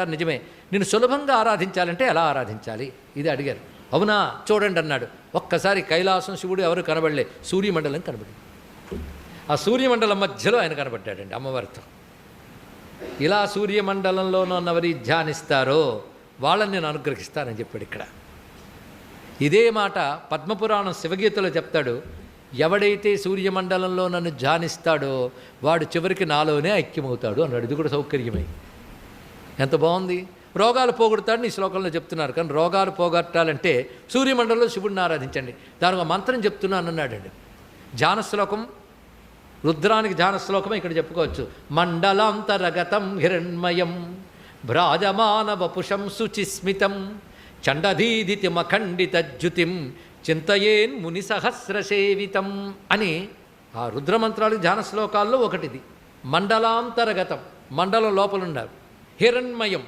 అంటారు నిజమే. నేను సులభంగా ఆరాధించాలంటే ఎలా ఆరాధించాలి? ఇది అడిగారు. అవునా? చూడండి అన్నాడు. ఒక్కసారి కైలాసం శివుడు ఎవరు కనబడలే. సూర్యమండలం కనబడింది. ఆ సూర్యమండలం మధ్యలో ఆయన కనబడ్డాడండి అమ్మవారితో. ఇలా సూర్యమండలంలో ఉన్నవరి ధ్యానిస్తారో వాళ్ళని నేను అనుగ్రహిస్తానని చెప్పాడు ఇక్కడ. ఇదే మాట పద్మపురాణం శివగీతలో చెప్తాడు. ఎవడైతే సూర్యమండలంలో నన్ను ధ్యానిస్తాడో వాడు చివరికి నాలోనే ఐక్యమవుతాడు అన్నాడు. ఇది కూడా సౌకర్యమే. ఎంత బాగుంది? రోగాలు పోగొడతాడని ఈ శ్లోకంలో చెప్తున్నారు. కానీ రోగాలు పోగొట్టాలంటే సూర్యమండలంలో శివుడిని ఆరాధించండి. దానికి మంత్రం చెప్తున్నాను అన్నాడండి. ధ్యాన శ్లోకం రుద్రానికి ధ్యాన ఇక్కడ చెప్పుకోవచ్చు. మండలాంతరగతం హిరణ్మయం భ్రాజమాన వపుషం శుచిస్మితం చండధీదితిమఖండితజ్యుతిం చింతయేన్ ముని సహస్రసేవితం అని ఆ రుద్రమంత్రాలు ధ్యాన శ్లోకాల్లో ఒకటిది. మండలాంతరగతం మండలం లోపలున్నారు. హిరణ్మయం